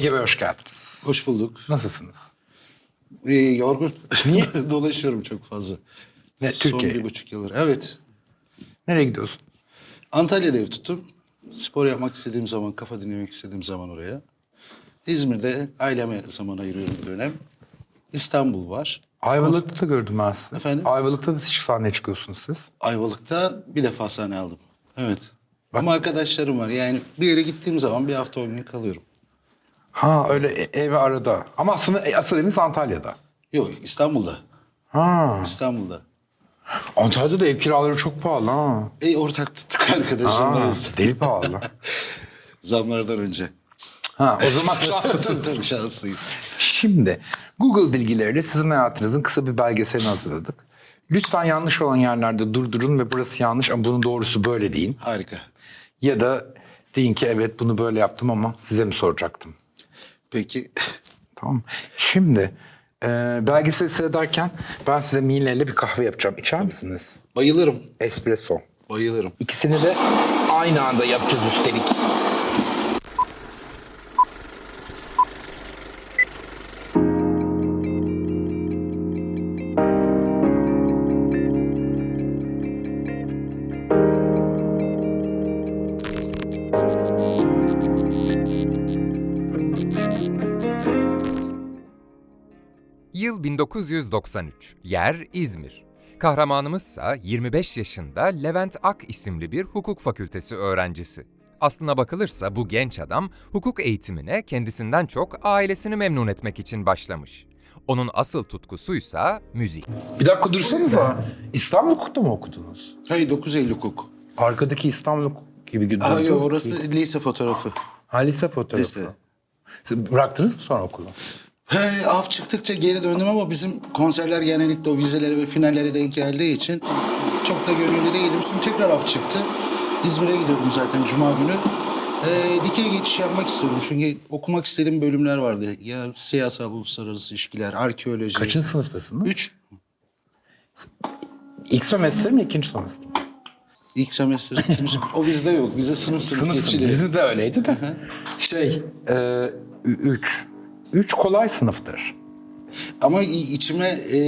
Ege Bey hoş geldiniz. Hoş bulduk. Nasılsınız? Ee, yorgun. Niye? Dolaşıyorum çok fazla. Ne, Son Türkiye? bir buçuk yıldır. Evet. Nereye gidiyorsun? Antalya'da ev tuttum. Spor yapmak istediğim zaman, kafa dinlemek istediğim zaman oraya. İzmir'de aileme zaman ayırıyorum bir dönem. İstanbul var. Ayvalık'ta da gördüm ben sizi. Efendim? Ayvalık'ta da sahneye çıkıyorsunuz siz. Ayvalık'ta bir defa sahne aldım. Evet. Ama arkadaşlarım var. Yani bir yere gittiğim zaman bir hafta on gün kalıyorum. Ha öyle e- ev arada. Ama aslında e, asıl eviniz Antalya'da. Yok İstanbul'da. Ha. İstanbul'da. Antalya'da da ev kiraları çok pahalı ha. E ortak tuttuk Ha, arkadaşımdayız. deli pahalı. Zamlardan önce. ha, o zaman şanslısınız. tabii şanslıyım. Şimdi Google bilgileriyle sizin hayatınızın kısa bir belgeselini hazırladık. Lütfen yanlış olan yerlerde durdurun ve burası yanlış ama bunun doğrusu böyle deyin. Harika. Ya da deyin ki evet bunu böyle yaptım ama size mi soracaktım? Peki. Tamam. Şimdi e, belgesel seyrederken ben size Mile ile bir kahve yapacağım. İçer misiniz? Bayılırım. Espresso. Bayılırım. İkisini de aynı anda yapacağız üstelik. Yıl 1993. Yer İzmir. Kahramanımızsa 25 yaşında Levent Ak isimli bir hukuk fakültesi öğrencisi. Aslına bakılırsa bu genç adam hukuk eğitimine kendisinden çok ailesini memnun etmek için başlamış. Onun asıl tutkusuysa müzik. Bir dakika dursanıza. İstanbul Hukuk'ta mı okudunuz? Hayır 9 Eylül hukuk. Arkadaki İstanbul Hukuk gibi gidiyor. Hayır orası lise fotoğrafı. Ha lise fotoğrafı. Lise. Siz bıraktınız mı sonra okulu? He, af çıktıkça geri döndüm ama bizim konserler genellikle o vizelere ve finallere denk geldiği için çok da gönüllü değildim. Şimdi tekrar af çıktı. İzmir'e gidiyordum zaten cuma günü. Ee, dikey geçiş yapmak istiyorum çünkü okumak istediğim bölümler vardı. Ya siyasal uluslararası ilişkiler, arkeoloji. Kaçıncı sınıftasınız? Üç. İlk sömestr mi ikinci sömestr mi? İlk semestr, ikinci. o bizde yok. Bize sınıf sınıf, Sınıf sınıf. geçili. Bizim de öyleydi de. şey, e, üç. Üç kolay sınıftır. Ama içime e,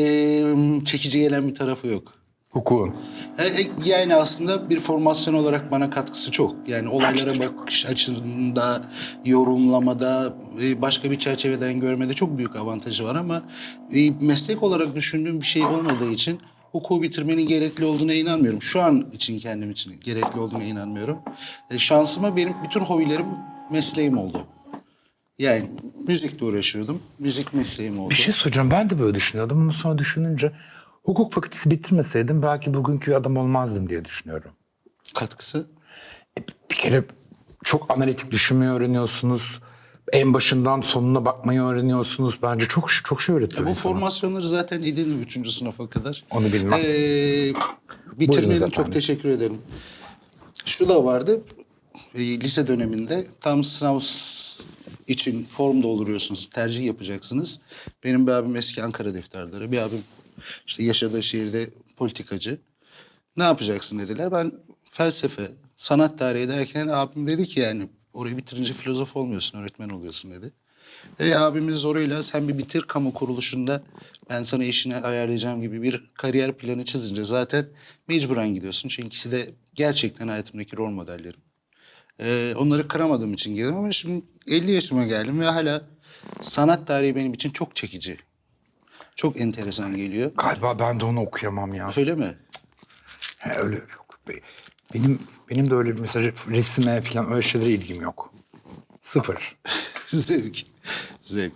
çekici gelen bir tarafı yok. Hukukun. E, e, Yani aslında bir formasyon olarak bana katkısı çok. Yani olaylara bakış açısında, yorumlamada, e, başka bir çerçeveden görmede çok büyük avantajı var ama e, meslek olarak düşündüğüm bir şey olmadığı için hukuku bitirmenin gerekli olduğuna inanmıyorum. Şu an için kendim için gerekli olduğuna inanmıyorum. E, şansıma benim bütün hobilerim mesleğim oldu. Yani müzikle uğraşıyordum. Müzik mesleğim oldu. Bir şey soracağım. Ben de böyle düşünüyordum ama sonra düşününce hukuk fakültesi bitirmeseydim belki bugünkü adam olmazdım diye düşünüyorum. Katkısı. Bir kere çok analitik düşünmeyi öğreniyorsunuz. En başından sonuna bakmayı öğreniyorsunuz. Bence çok çok şey öğretiyor Bu insana. formasyonları zaten edindim üçüncü sınıfa kadar. Onu bilmem. Ee, efendim. çok teşekkür ederim. Şu da vardı. e, lise döneminde tam sınav için form dolduruyorsunuz. Tercih yapacaksınız. Benim bir abim eski Ankara defterleri. Bir abim işte yaşadığı şehirde politikacı. Ne yapacaksın dediler. Ben felsefe, sanat tarihi derken abim dedi ki yani orayı bitirince filozof olmuyorsun, öğretmen oluyorsun dedi. E abimin zoruyla sen bir bitir kamu kuruluşunda ben sana işini ayarlayacağım gibi bir kariyer planı çizince zaten mecburen gidiyorsun. Çünkü ikisi de gerçekten hayatımdaki rol modellerim. E, onları kıramadığım için girdim ama şimdi 50 yaşıma geldim ve hala sanat tarihi benim için çok çekici. Çok enteresan geliyor. Galiba ben de onu okuyamam ya. Öyle mi? He, öyle yok. Be- Benim benim de öyle mesela resime falan öyle şeylere ilgim yok. Sıfır. Zevk. Zevk.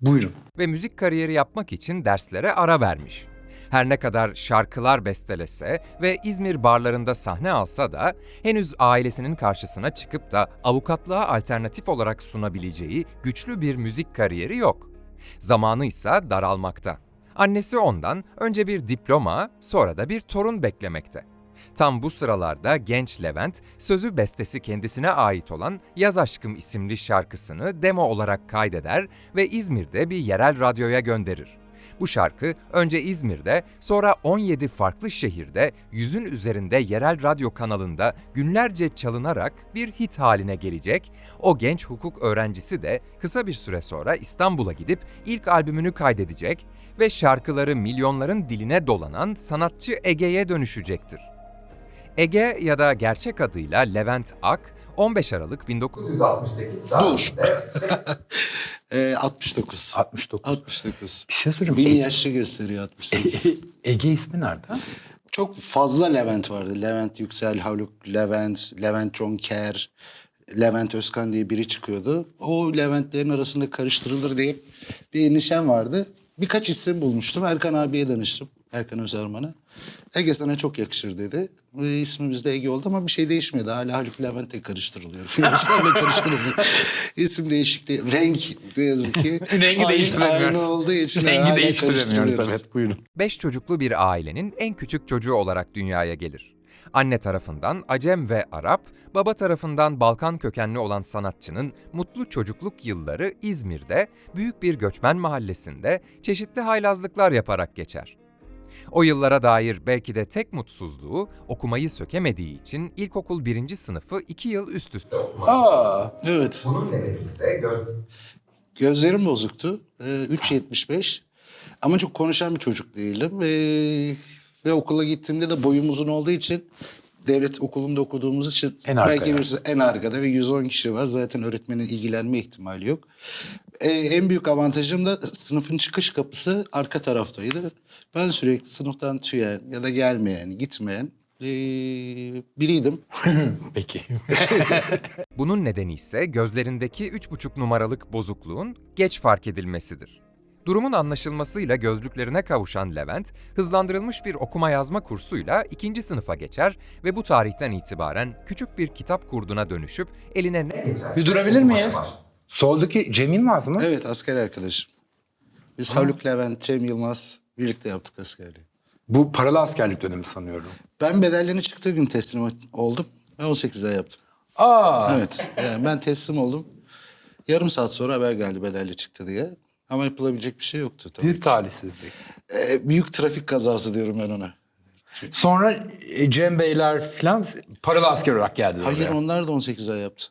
Buyurun. ve müzik kariyeri yapmak için derslere ara vermiş. Her ne kadar şarkılar bestelese ve İzmir barlarında sahne alsa da henüz ailesinin karşısına çıkıp da avukatlığa alternatif olarak sunabileceği güçlü bir müzik kariyeri yok. Zamanı ise daralmakta. Annesi ondan önce bir diploma, sonra da bir torun beklemekte. Tam bu sıralarda genç Levent, sözü bestesi kendisine ait olan Yaz Aşkım isimli şarkısını demo olarak kaydeder ve İzmir'de bir yerel radyoya gönderir. Bu şarkı önce İzmir'de, sonra 17 farklı şehirde, yüzün üzerinde yerel radyo kanalında günlerce çalınarak bir hit haline gelecek. O genç hukuk öğrencisi de kısa bir süre sonra İstanbul'a gidip ilk albümünü kaydedecek ve şarkıları milyonların diline dolanan sanatçı Ege'ye dönüşecektir. Ege ya da gerçek adıyla Levent Ak, 15 Aralık 1968 Dur. Ee, 69. 69. 69. Bir şey soracağım. Beni E- yaşlı gösteriyor 68. Ege ismi nerede? Çok fazla Levent vardı. Levent Yüksel, Haluk Levent, Levent Jonker, Levent Özkan diye biri çıkıyordu. O Leventlerin arasında karıştırılır diye bir nişan vardı. Birkaç isim bulmuştum. Erkan abiye danıştım. Erkan Özarman'a. Ege sana çok yakışır dedi. Ve ismimiz de Ege oldu ama bir şey değişmedi. Hala Haluk Levent'le karıştırılıyor. Finalistlerle karıştırılıyor. İsim değişikliği. Renk ne yazık ki. Rengi değiştiremiyoruz. Aynı olduğu için Rengi hala değiştiremiyoruz evet buyurun. Beş çocuklu bir ailenin en küçük çocuğu olarak dünyaya gelir. Anne tarafından Acem ve Arap, baba tarafından Balkan kökenli olan sanatçının mutlu çocukluk yılları İzmir'de, büyük bir göçmen mahallesinde çeşitli haylazlıklar yaparak geçer. O yıllara dair belki de tek mutsuzluğu okumayı sökemediği için ilkokul birinci sınıfı iki yıl üst üste okuması. Aa, Evet. Bunun nedeni ise göz Gözlerim bozuktu. Ee, 3.75. Ama çok konuşan bir çocuk değilim. Ee, ve okula gittiğimde de boyum uzun olduğu için devlet okulunda okuduğumuz için En belki birisi en arkada ve 110 kişi var. Zaten öğretmenin ilgilenme ihtimali yok. Ee, en büyük avantajım da sınıfın çıkış kapısı arka taraftaydı. Ben sürekli sınıftan tüyen ya da gelmeyen, gitmeyen ee, biriydim. peki. Bunun nedeni ise gözlerindeki 3,5 numaralık bozukluğun geç fark edilmesidir. Durumun anlaşılmasıyla gözlüklerine kavuşan Levent, hızlandırılmış bir okuma yazma kursuyla ikinci sınıfa geçer ve bu tarihten itibaren küçük bir kitap kurduna dönüşüp eline ne geçerse Bir durabilir miyiz? Soldaki Cem Yılmaz mı? Evet asker arkadaşım. Biz Haluk Levent, Cem Yılmaz birlikte yaptık askerliği. Bu paralı askerlik dönemi sanıyorum. Ben bedellerini çıktığı gün teslim oldum. Ben 18 ay yaptım. Aa, Evet. Yani ben teslim oldum. Yarım saat sonra haber geldi bedelli çıktı diye. Ama yapılabilecek bir şey yoktu tabii. bir talihsizlik. Ee, büyük trafik kazası diyorum ben ona. Sonra e, Cem Beyler falan paralı asker olarak geldiler Hayır oraya. onlar da 18 ay yaptı.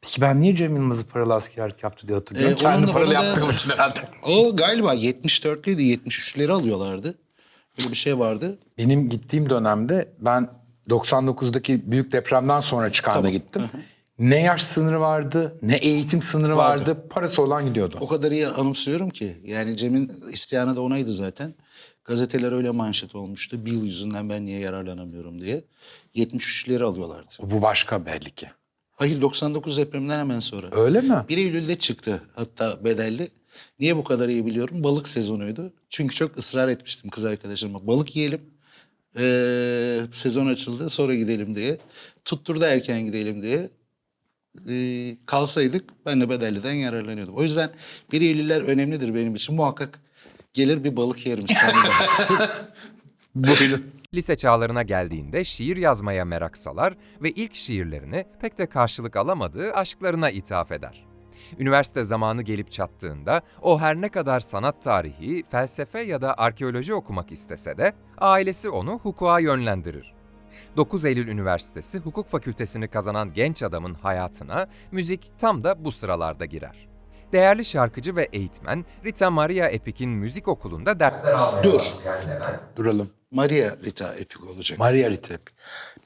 Peki ben niye Cem Yılmaz'ı paralı askerlik yaptı diye hatırlıyorum. Ee, Kendi paralı da- yaptığım için herhalde. O galiba 74'lüydü 73'leri alıyorlardı. Böyle bir şey vardı. Benim gittiğim dönemde ben 99'daki büyük depremden sonra çıkarda gittim. Ne yaş sınırı vardı, ne eğitim sınırı Vardı. vardı. Parası olan gidiyordu. O kadar iyi anımsıyorum ki. Yani Cem'in isteyanı da onaydı zaten. Gazeteler öyle manşet olmuştu. Bill yüzünden ben niye yararlanamıyorum diye. 73'leri alıyorlardı. Bu başka belli ki. Hayır 99 depreminden hemen sonra. Öyle mi? 1 Eylül'de çıktı hatta bedelli. Niye bu kadar iyi biliyorum? Balık sezonuydu. Çünkü çok ısrar etmiştim kız arkadaşıma. Balık yiyelim. Ee, sezon açıldı sonra gidelim diye. Tutturdu erken gidelim diye. Ee, kalsaydık ben de bedelliden yararlanıyordum. O yüzden 1 Eylüller önemlidir benim için. Muhakkak gelir bir balık yerim İstanbul'da. Buyurun. Lise çağlarına geldiğinde şiir yazmaya merak salar ve ilk şiirlerini pek de karşılık alamadığı aşklarına ithaf eder. Üniversite zamanı gelip çattığında o her ne kadar sanat tarihi, felsefe ya da arkeoloji okumak istese de ailesi onu hukuka yönlendirir. 9 Eylül Üniversitesi Hukuk Fakültesini kazanan genç adamın hayatına müzik tam da bu sıralarda girer. Değerli şarkıcı ve eğitmen Rita Maria Epic'in müzik okulunda dersler almaya Dur. Levent, Duralım. Maria Rita epik olacak. Maria Rita Epic.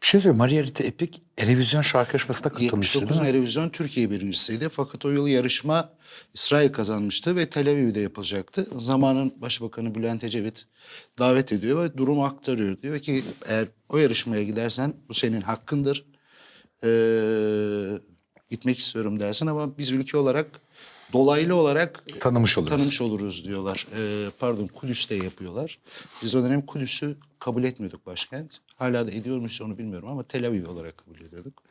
Bir şey söyleyeyim. Maria Rita Epic Erevizyon şarkı yarışmasına katılmıştı 79 değil? Erevizyon Türkiye birincisiydi. Fakat o yıl yarışma İsrail kazanmıştı ve Tel Aviv'de yapılacaktı. Zamanın Başbakanı Bülent Ecevit davet ediyor ve durumu aktarıyor. Diyor ki eğer o yarışmaya gidersen bu senin hakkındır. Ee, gitmek istiyorum dersin ama biz ülke olarak dolaylı olarak Tanımış oluruz. tanımış oluruz diyorlar. Ee, pardon Kudüs'te yapıyorlar. Biz o dönem Kudüs'ü kabul etmiyorduk başkent. Hala da ediyor muyuz onu bilmiyorum ama Tel Aviv olarak kabul ediyorduk.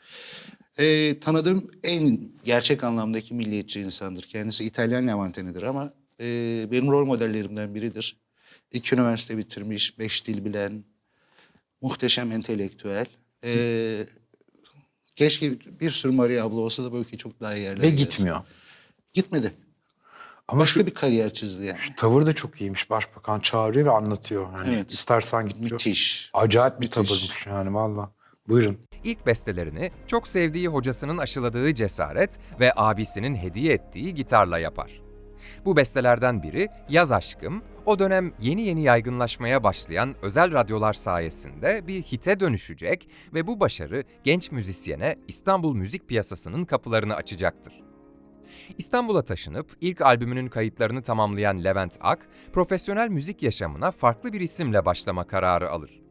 Ee, tanıdığım en gerçek anlamdaki milliyetçi insandır. Kendisi İtalyan Levantenidir ama e, benim rol modellerimden biridir. İki üniversite bitirmiş, beş dil bilen, muhteşem entelektüel. Ee, keşke bir sürü Maria abla olsa da bu ülke çok daha iyi yerlere Ve gelsin. Gitmedi. Ama başka şu bir kariyer çizdi yani. tavır da çok iyiymiş. Başbakan çağırıyor ve anlatıyor. Yani Evet. istersen git diyor. Müthiş. Acayip bir tavırmış yani valla. Buyurun. İlk bestelerini çok sevdiği hocasının aşıladığı cesaret ve abisinin hediye ettiği gitarla yapar. Bu bestelerden biri Yaz Aşkım, o dönem yeni yeni yaygınlaşmaya başlayan özel radyolar sayesinde bir hite dönüşecek ve bu başarı genç müzisyene İstanbul müzik piyasasının kapılarını açacaktır. İstanbul'a taşınıp ilk albümünün kayıtlarını tamamlayan Levent Ak, profesyonel müzik yaşamına farklı bir isimle başlama kararı alır.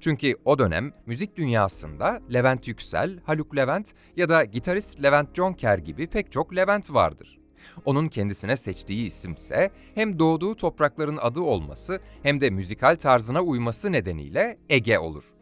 Çünkü o dönem müzik dünyasında Levent Yüksel, Haluk Levent ya da gitarist Levent Jonker gibi pek çok Levent vardır. Onun kendisine seçtiği isimse hem doğduğu toprakların adı olması hem de müzikal tarzına uyması nedeniyle Ege olur.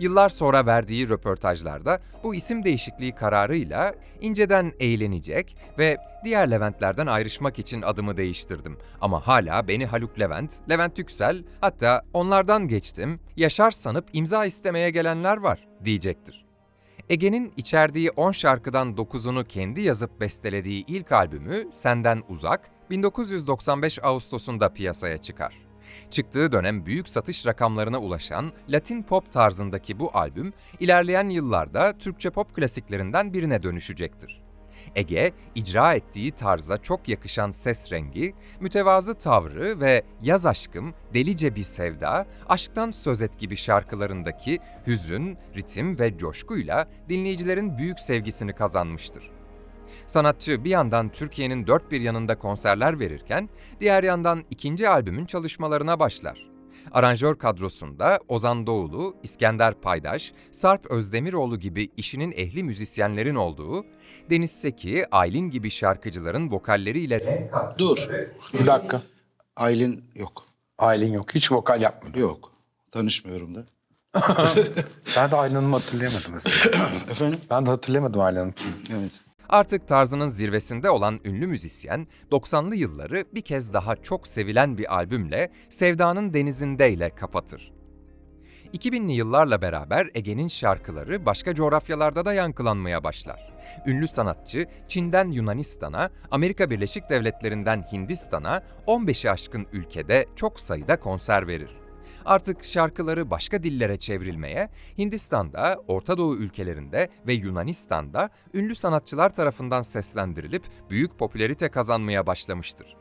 Yıllar sonra verdiği röportajlarda bu isim değişikliği kararıyla inceden eğlenecek ve diğer Leventlerden ayrışmak için adımı değiştirdim. Ama hala beni Haluk Levent, Levent Yüksel hatta onlardan geçtim, Yaşar sanıp imza istemeye gelenler var diyecektir. Ege'nin içerdiği 10 şarkıdan 9'unu kendi yazıp bestelediği ilk albümü Senden Uzak, 1995 Ağustos'unda piyasaya çıkar. Çıktığı dönem büyük satış rakamlarına ulaşan Latin pop tarzındaki bu albüm, ilerleyen yıllarda Türkçe pop klasiklerinden birine dönüşecektir. Ege, icra ettiği tarza çok yakışan ses rengi, mütevazı tavrı ve Yaz Aşkım, Delice Bir Sevda, Aşktan Söz Et gibi şarkılarındaki hüzün, ritim ve coşkuyla dinleyicilerin büyük sevgisini kazanmıştır. Sanatçı bir yandan Türkiye'nin dört bir yanında konserler verirken, diğer yandan ikinci albümün çalışmalarına başlar. Aranjör kadrosunda Ozan Doğulu, İskender Paydaş, Sarp Özdemiroğlu gibi işinin ehli müzisyenlerin olduğu, Deniz Seki, Aylin gibi şarkıcıların vokalleriyle Dur. Bir dakika. Aylin yok. Aylin yok. Hiç vokal yapmadı. Yok. Tanışmıyorum da. Ben de Aylin Hanım'ı hatırlayamadım mesela. Efendim? ben de hatırlayamadım Aylin Hanım kim. Evet. Artık tarzının zirvesinde olan ünlü müzisyen, 90'lı yılları bir kez daha çok sevilen bir albümle Sevdanın Denizinde ile kapatır. 2000'li yıllarla beraber Ege'nin şarkıları başka coğrafyalarda da yankılanmaya başlar. Ünlü sanatçı Çin'den Yunanistan'a, Amerika Birleşik Devletleri'nden Hindistan'a 15'i aşkın ülkede çok sayıda konser verir. Artık şarkıları başka dillere çevrilmeye, Hindistan'da, Orta Doğu ülkelerinde ve Yunanistan'da ünlü sanatçılar tarafından seslendirilip büyük popülerite kazanmaya başlamıştır.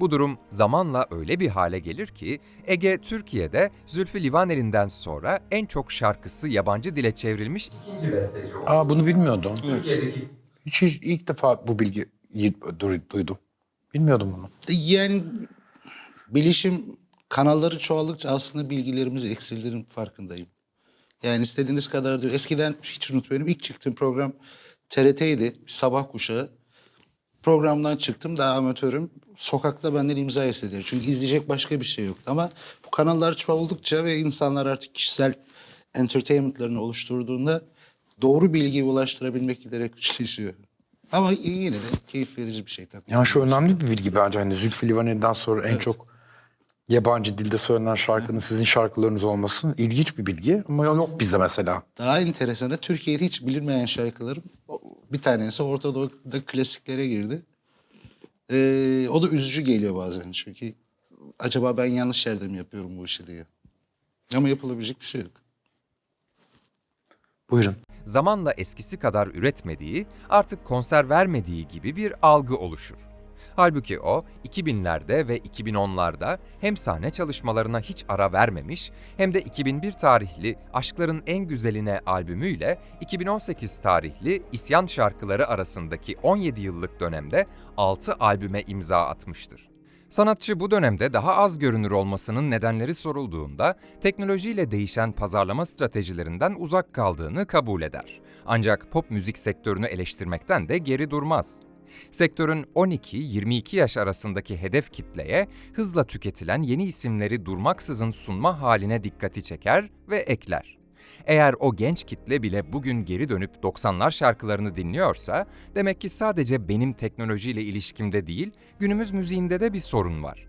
Bu durum zamanla öyle bir hale gelir ki Ege Türkiye'de Zülfü Livaneli'nden sonra en çok şarkısı yabancı dile çevrilmiş ikinci besteci oldu. Aa bunu bilmiyordum. Türkiye'deki Hiç, hiç ilk defa bu bilgiyi du- duydum. Bilmiyordum bunu. Yani bilişim kanalları çoğaldıkça aslında bilgilerimiz eksildiğinin farkındayım. Yani istediğiniz kadar diyor. Eskiden hiç unutmuyorum ilk çıktığım program TRT'ydi. Sabah kuşağı. Programdan çıktım daha amatörüm. Sokakta benden imza istediler. Çünkü izleyecek başka bir şey yoktu. Ama bu kanallar çoğaldıkça ve insanlar artık kişisel entertainmentlarını oluşturduğunda doğru bilgiyi ulaştırabilmek giderek güçleşiyor. Ama yine de keyif verici bir şey tabii. Yani şu önemli bir bilgi bence. Hani Zülfü Livaneli'den sonra en çok yabancı dilde söylenen şarkının sizin şarkılarınız olması ilginç bir bilgi. Ama yok bizde mesela. Daha enteresanı Türkiye'de hiç bilinmeyen şarkılarım bir tanesi Orta Doğu'da klasiklere girdi. Ee, o da üzücü geliyor bazen çünkü acaba ben yanlış yerde mi yapıyorum bu işi diye. Ama yapılabilecek bir şey yok. Buyurun. zamanla eskisi kadar üretmediği, artık konser vermediği gibi bir algı oluşur. Halbuki o 2000'lerde ve 2010'larda hem sahne çalışmalarına hiç ara vermemiş hem de 2001 tarihli Aşkların En Güzeline albümüyle 2018 tarihli İsyan şarkıları arasındaki 17 yıllık dönemde 6 albüme imza atmıştır. Sanatçı bu dönemde daha az görünür olmasının nedenleri sorulduğunda teknolojiyle değişen pazarlama stratejilerinden uzak kaldığını kabul eder. Ancak pop müzik sektörünü eleştirmekten de geri durmaz. Sektörün 12-22 yaş arasındaki hedef kitleye hızla tüketilen yeni isimleri durmaksızın sunma haline dikkati çeker ve ekler. Eğer o genç kitle bile bugün geri dönüp 90'lar şarkılarını dinliyorsa, demek ki sadece benim teknolojiyle ilişkimde değil, günümüz müziğinde de bir sorun var.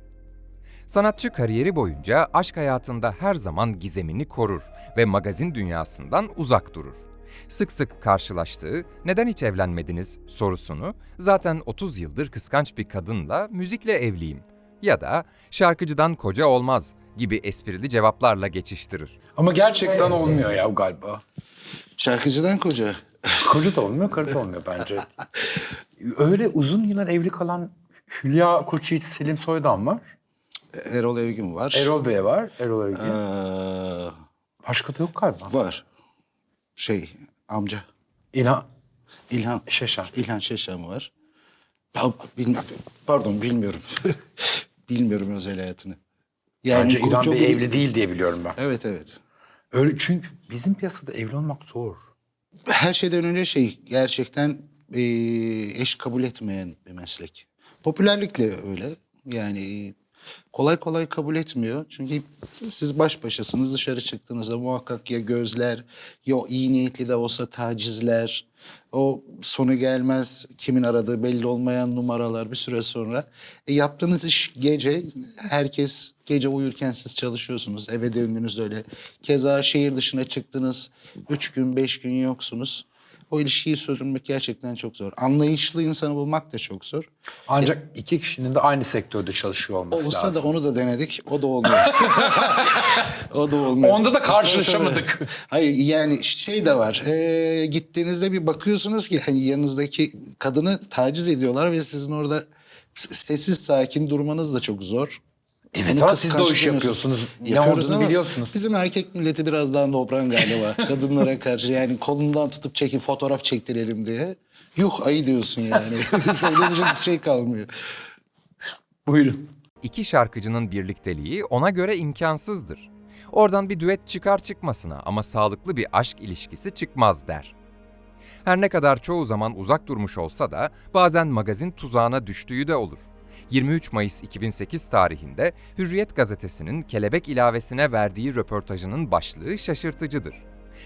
Sanatçı kariyeri boyunca aşk hayatında her zaman gizemini korur ve magazin dünyasından uzak durur. Sık sık karşılaştığı neden hiç evlenmediniz sorusunu zaten 30 yıldır kıskanç bir kadınla müzikle evliyim ya da şarkıcıdan koca olmaz gibi esprili cevaplarla geçiştirir. Ama gerçekten olmuyor ya galiba. Şarkıcıdan koca. Koca da olmuyor, karı da olmuyor bence. Öyle uzun yıllar evli kalan Hülya Koçyiğit, Selim Soydan var. Erol Evgin var. Erol Bey var, Erol Evgin. Ee, Başka da yok galiba. var. Şey amca. İlhan İlhan. Şeşen. İlhan Şeşen var. Ya, bilmem, pardon bilmiyorum. bilmiyorum özel hayatını. Yani Bence İlhan çok- Bey evli değil diye biliyorum ben. Evet evet. Öyle çünkü bizim piyasada evli olmak zor. Her şeyden önce şey gerçekten e, eş kabul etmeyen bir meslek. Popülerlikle öyle. Yani kolay kolay kabul etmiyor. Çünkü siz baş başasınız dışarı çıktığınızda muhakkak ya gözler ya iyi niyetli de olsa tacizler. O sonu gelmez kimin aradığı belli olmayan numaralar bir süre sonra. E, yaptığınız iş gece herkes gece uyurken siz çalışıyorsunuz. Eve döndüğünüzde öyle. Keza şehir dışına çıktınız. Üç gün beş gün yoksunuz. O ilişkiyi sürdürmek gerçekten çok zor. Anlayışlı insanı bulmak da çok zor. Ancak iki kişinin de aynı sektörde çalışıyor olması Olsa lazım. da onu da denedik. O da olmuyor. o da olmuyor. Onda da karşılaşamadık. Hayır yani şey de var. Ee, gittiğinizde bir bakıyorsunuz ki hani yanınızdaki kadını taciz ediyorlar ve sizin orada sessiz sakin durmanız da çok zor. Evet Bunu ama siz de o işi yapıyorsunuz. Ne Yapıyoruz olduğunu ama biliyorsunuz. Bizim erkek milleti biraz daha nobran galiba. Kadınlara karşı yani kolundan tutup çekin fotoğraf çektirelim diye. Yuh ayı diyorsun yani. Söylenecek bir şey kalmıyor. Buyurun. İki şarkıcının birlikteliği ona göre imkansızdır. Oradan bir düet çıkar çıkmasına ama sağlıklı bir aşk ilişkisi çıkmaz der. Her ne kadar çoğu zaman uzak durmuş olsa da bazen magazin tuzağına düştüğü de olur. 23 Mayıs 2008 tarihinde Hürriyet gazetesinin kelebek ilavesine verdiği röportajının başlığı şaşırtıcıdır.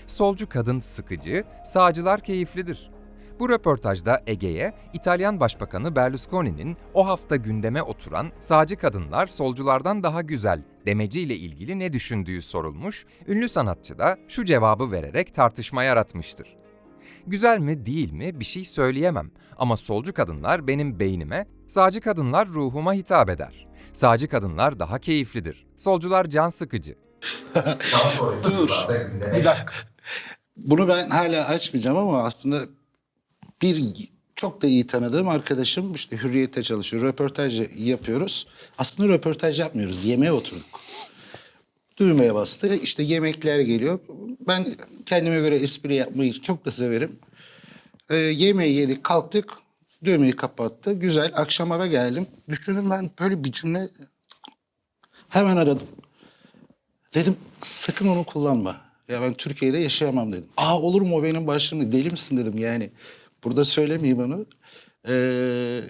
Solcu kadın sıkıcı, sağcılar keyiflidir. Bu röportajda Ege'ye İtalyan Başbakanı Berlusconi'nin o hafta gündeme oturan sağcı kadınlar solculardan daha güzel demeciyle ilgili ne düşündüğü sorulmuş, ünlü sanatçı da şu cevabı vererek tartışma yaratmıştır. Güzel mi değil mi bir şey söyleyemem ama solcu kadınlar benim beynime, sağcı kadınlar ruhuma hitap eder. Sağcı kadınlar daha keyiflidir. Solcular can sıkıcı. Dur. Bir dakika. Bunu ben hala açmayacağım ama aslında bir çok da iyi tanıdığım arkadaşım işte Hürriyet'te çalışıyor. Röportaj yapıyoruz. Aslında röportaj yapmıyoruz. Yemeğe oturduk. Düğmeye bastı. İşte yemekler geliyor. Ben kendime göre espri yapmayı çok da severim. Ee, yemeği yedik kalktık. Düğmeyi kapattı. Güzel. Akşam eve geldim. Düşündüm ben böyle bir cümle hemen aradım. Dedim sakın onu kullanma. Ya ben Türkiye'de yaşayamam dedim. Aa olur mu o benim başlığım deli misin dedim yani. Burada söylemeyeyim onu. Ee,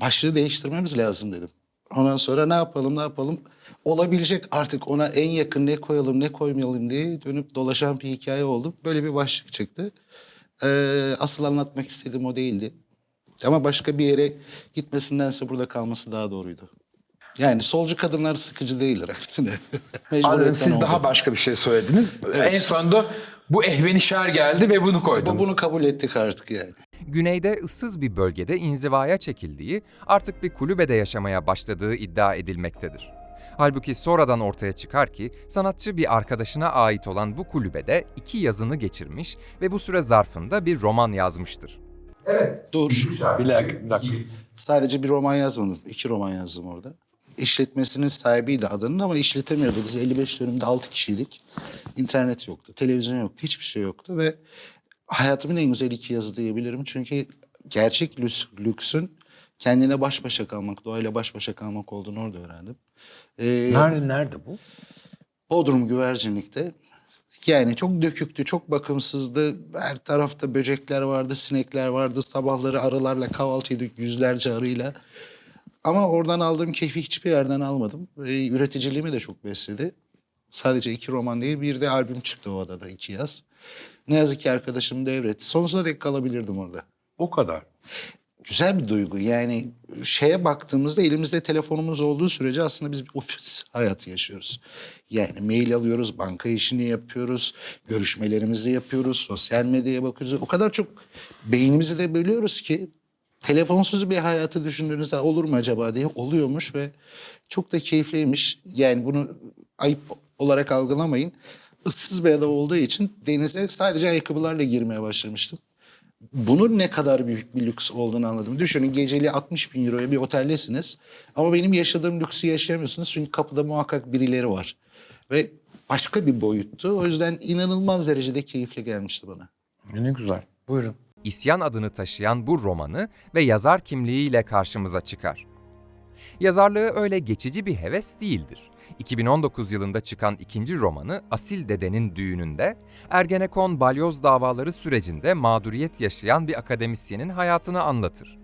başlığı değiştirmemiz lazım dedim. Ondan sonra ne yapalım ne yapalım. Olabilecek artık ona en yakın ne koyalım ne koymayalım diye dönüp dolaşan bir hikaye oldu. Böyle bir başlık çıktı. Ee, asıl anlatmak istediğim o değildi. Ama başka bir yere gitmesindense burada kalması daha doğruydu. Yani solcu kadınlar sıkıcı değildir aksine. Anladım. Siz oldu. daha başka bir şey söylediniz. En sonunda bu ehvenişer geldi ve bunu koydunuz. Bu- Bunu kabul ettik artık yani. Güneyde ıssız bir bölgede inzivaya çekildiği, artık bir kulübede yaşamaya başladığı iddia edilmektedir. Halbuki sonradan ortaya çıkar ki sanatçı bir arkadaşına ait olan bu kulübede iki yazını geçirmiş ve bu süre zarfında bir roman yazmıştır. Dur. Bir dakika, bir dakika. Sadece bir roman yazmadım. İki roman yazdım orada. İşletmesinin sahibiydi adının ama işletemiyordu. Biz 55 dönümde 6 kişiydik. İnternet yoktu, televizyon yoktu, hiçbir şey yoktu ve hayatımın en güzel iki yazı diyebilirim. Çünkü gerçek lüks, lüksün kendine baş başa kalmak, doğayla baş başa kalmak olduğunu orada öğrendim. Ee, Nerede, nerede bu? Bodrum güvercinlikte. Yani çok döküktü, çok bakımsızdı. Her tarafta böcekler vardı, sinekler vardı. Sabahları arılarla kahvaltı yedik, yüzlerce arıyla. Ama oradan aldığım keyfi hiçbir yerden almadım. Ee, üreticiliğimi de çok besledi. Sadece iki roman değil, bir de albüm çıktı o adada iki yaz. Ne yazık ki arkadaşım devretti. Sonsuza dek kalabilirdim orada. O kadar. Güzel bir duygu. Yani şeye baktığımızda elimizde telefonumuz olduğu sürece aslında biz ofis hayatı yaşıyoruz. Yani mail alıyoruz, banka işini yapıyoruz, görüşmelerimizi yapıyoruz, sosyal medyaya bakıyoruz. O kadar çok beynimizi de bölüyoruz ki telefonsuz bir hayatı düşündüğünüzde olur mu acaba diye oluyormuş ve çok da keyifliymiş. Yani bunu ayıp olarak algılamayın. Issız bir ada olduğu için denize sadece ayakkabılarla girmeye başlamıştım. Bunun ne kadar büyük bir lüks olduğunu anladım. Düşünün geceli 60 bin euroya bir oteldesiniz ama benim yaşadığım lüksü yaşayamıyorsunuz çünkü kapıda muhakkak birileri var. Ve başka bir boyuttu. O yüzden inanılmaz derecede keyifli gelmişti bana. Ne güzel. Buyurun. İsyan adını taşıyan bu romanı ve yazar kimliğiyle karşımıza çıkar. Yazarlığı öyle geçici bir heves değildir. 2019 yılında çıkan ikinci romanı Asil Dede'nin düğününde, Ergenekon balyoz davaları sürecinde mağduriyet yaşayan bir akademisyenin hayatını anlatır.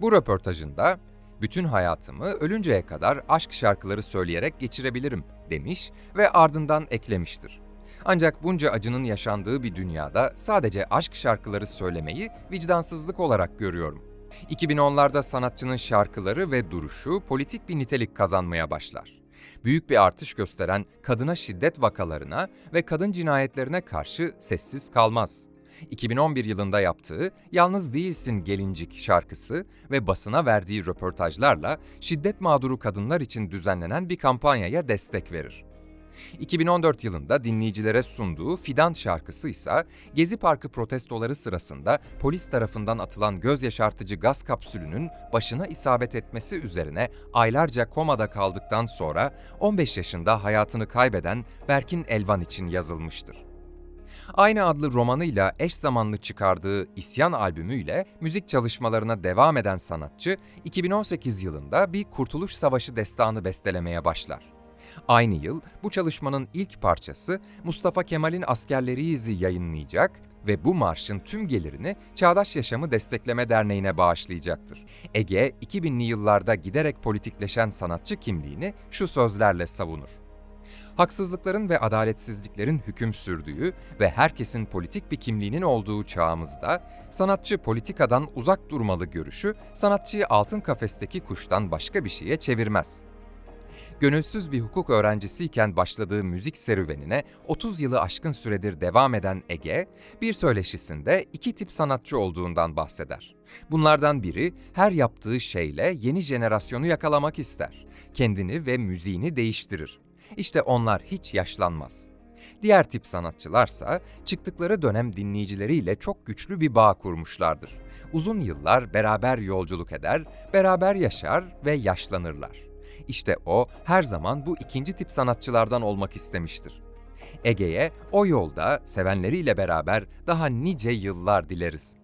Bu röportajında, bütün hayatımı ölünceye kadar aşk şarkıları söyleyerek geçirebilirim demiş ve ardından eklemiştir. Ancak bunca acının yaşandığı bir dünyada sadece aşk şarkıları söylemeyi vicdansızlık olarak görüyorum. 2010'larda sanatçının şarkıları ve duruşu politik bir nitelik kazanmaya başlar. Büyük bir artış gösteren kadına şiddet vakalarına ve kadın cinayetlerine karşı sessiz kalmaz. 2011 yılında yaptığı Yalnız Değilsin Gelincik şarkısı ve basına verdiği röportajlarla şiddet mağduru kadınlar için düzenlenen bir kampanyaya destek verir. 2014 yılında dinleyicilere sunduğu Fidan şarkısı ise Gezi Parkı protestoları sırasında polis tarafından atılan göz yaşartıcı gaz kapsülünün başına isabet etmesi üzerine aylarca komada kaldıktan sonra 15 yaşında hayatını kaybeden Berkin Elvan için yazılmıştır. Aynı adlı romanıyla eş zamanlı çıkardığı İsyan albümüyle müzik çalışmalarına devam eden sanatçı 2018 yılında bir Kurtuluş Savaşı destanı bestelemeye başlar. Aynı yıl bu çalışmanın ilk parçası Mustafa Kemal'in Askerleriyizi yayınlayacak ve bu marşın tüm gelirini Çağdaş Yaşamı Destekleme Derneği'ne bağışlayacaktır. Ege, 2000'li yıllarda giderek politikleşen sanatçı kimliğini şu sözlerle savunur. Haksızlıkların ve adaletsizliklerin hüküm sürdüğü ve herkesin politik bir kimliğinin olduğu çağımızda sanatçı politikadan uzak durmalı görüşü sanatçıyı altın kafesteki kuştan başka bir şeye çevirmez. Gönülsüz bir hukuk öğrencisiyken başladığı müzik serüvenine 30 yılı aşkın süredir devam eden Ege, bir söyleşisinde iki tip sanatçı olduğundan bahseder. Bunlardan biri her yaptığı şeyle yeni jenerasyonu yakalamak ister. Kendini ve müziğini değiştirir. İşte onlar hiç yaşlanmaz. Diğer tip sanatçılarsa çıktıkları dönem dinleyicileriyle çok güçlü bir bağ kurmuşlardır. Uzun yıllar beraber yolculuk eder, beraber yaşar ve yaşlanırlar. İşte o her zaman bu ikinci tip sanatçılardan olmak istemiştir. Ege'ye o yolda sevenleriyle beraber daha nice yıllar dileriz.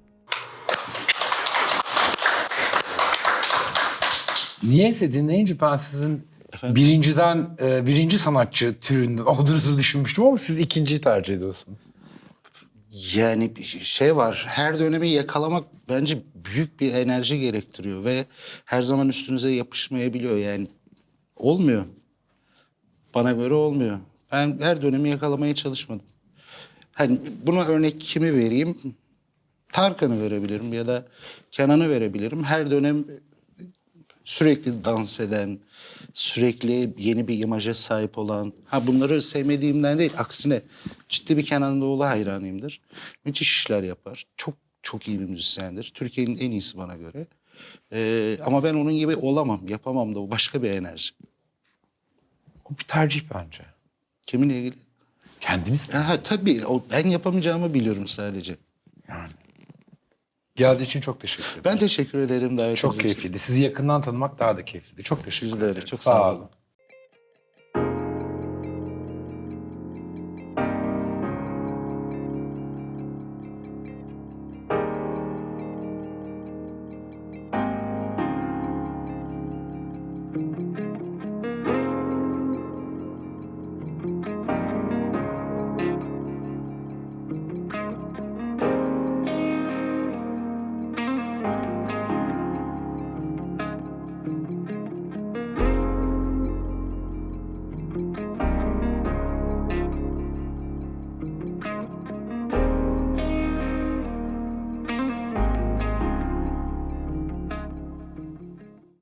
Niyeyse dinleyince ben sizin birinciden e, birinci sanatçı türünden olduğunuzu düşünmüştüm ama siz ikinciyi tercih ediyorsunuz. Yani bir şey var. Her dönemi yakalamak bence büyük bir enerji gerektiriyor ve her zaman üstünüze yapışmayabiliyor yani. Olmuyor. Bana göre olmuyor. Ben her dönemi yakalamaya çalışmadım. Hani buna örnek kimi vereyim? Tarkan'ı verebilirim ya da Kenan'ı verebilirim. Her dönem sürekli dans eden, sürekli yeni bir imaja sahip olan. Ha bunları sevmediğimden değil, aksine ciddi bir Kenan Doğulu hayranıyımdır. Müthiş işler yapar. Çok çok iyi bir müzisyendir. Türkiye'nin en iyisi bana göre. Ee, ama ben onun gibi olamam, yapamam da o başka bir enerji. O bir tercih bence. Kiminle ilgili? Kendiniz Ha, tabii o, ben yapamayacağımı biliyorum sadece. yani. Geldiği için çok teşekkür ederim. Ben teşekkür ederim davetiniz çok için. keyifliydi. Sizi yakından tanımak daha da keyifliydi. Çok teşekkür Siz de öyle, ederim. çok sağ olun.